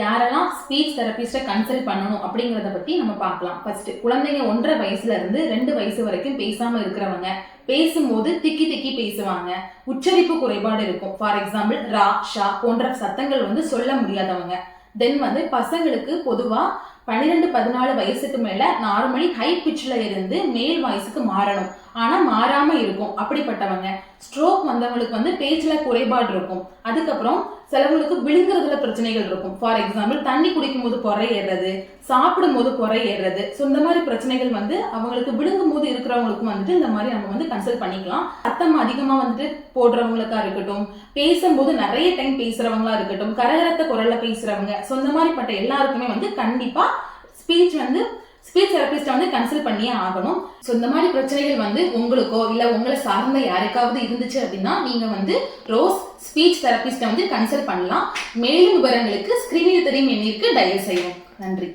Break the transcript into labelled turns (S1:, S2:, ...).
S1: யாரெல்லாம் speech தெரபிஸ்ட்டை consult பண்ணணும் அப்படிங்கிறத பத்தி நம்ம பார்க்கலாம். ஃபர்ஸ்ட் குழந்தைங்க ஒன்றரை வயசுல இருந்து ரெண்டு வயசு வரைக்கும் பேசாம இருக்கிறவங்க. பேசும்போது திக்கி திக்கி பேசுவாங்க. உச்சரிப்பு குறைபாடு இருக்கும். ஃபார் எக்ஸாம்பிள் ரா ஷா போன்ற சத்தங்கள் வந்து சொல்ல முடியாதவங்க. தென் வந்து பசங்களுக்கு பொதுவா பன்னிரெண்டு பதினாலு வயசுக்கு மேல நார்மலி ஹை பிச்சில் இருந்து மேல் வாய்ஸுக்கு மாறணும். ஆனால் மாறாமல் இருக்கும். அப்படிப்பட்டவங்க. ஸ்ட்ரோக் வந்தவங்களுக்கு வந்து பேச்சில் குறைபாடு இருக்கும். அதுக்கப்புறம் சிலவங்களுக்கு விழுங்குறதுல பிரச்சனைகள் இருக்கும். ஃபார் எக்ஸாம்பிள் தண்ணி குடிக்கும் போது குறை ஏறுறது சாப்பிடும் போது குறை ஏறுறது. ஸோ இந்த மாதிரி பிரச்சனைகள் வந்து அவங்களுக்கு விழுங்கும் போது இருக்கிறவங்களுக்கும் வந்துட்டு இந்த மாதிரி நம்ம வந்து கன்சல்ட் பண்ணிக்கலாம். சத்தம் அதிகமாக வந்துட்டு போடுறவங்களுக்கா இருக்கட்டும் பேசும்போது நிறைய டைம் பேசுறவங்களா இருக்கட்டும் கரகரத்த குரல்ல பேசுறவங்க. ஸோ இந்த மாதிரிப்பட்ட எல்லாருக்குமே வந்து கண்டிப்பாக ஸ்பீச் வந்து ஸ்பீச் தெரபிஸ்ட வந்து கன்சல்ட் பண்ணியே ஆகணும். ஸோ இந்த மாதிரி பிரச்சனைகள் வந்து உங்களுக்கோ இல்லை உங்களை சார்ந்த யாருக்காவது இருந்துச்சு அப்படின்னா நீங்க வந்து ரோஸ் ஸ்பீச் தெரபிஸ்ட வந்து கன்சல்ட் பண்ணலாம். மேலும் விவரங்களுக்கு ஸ்கிரீனில் தெரியும் எண்ணிற்கு டயல் செய்யும் நன்றி.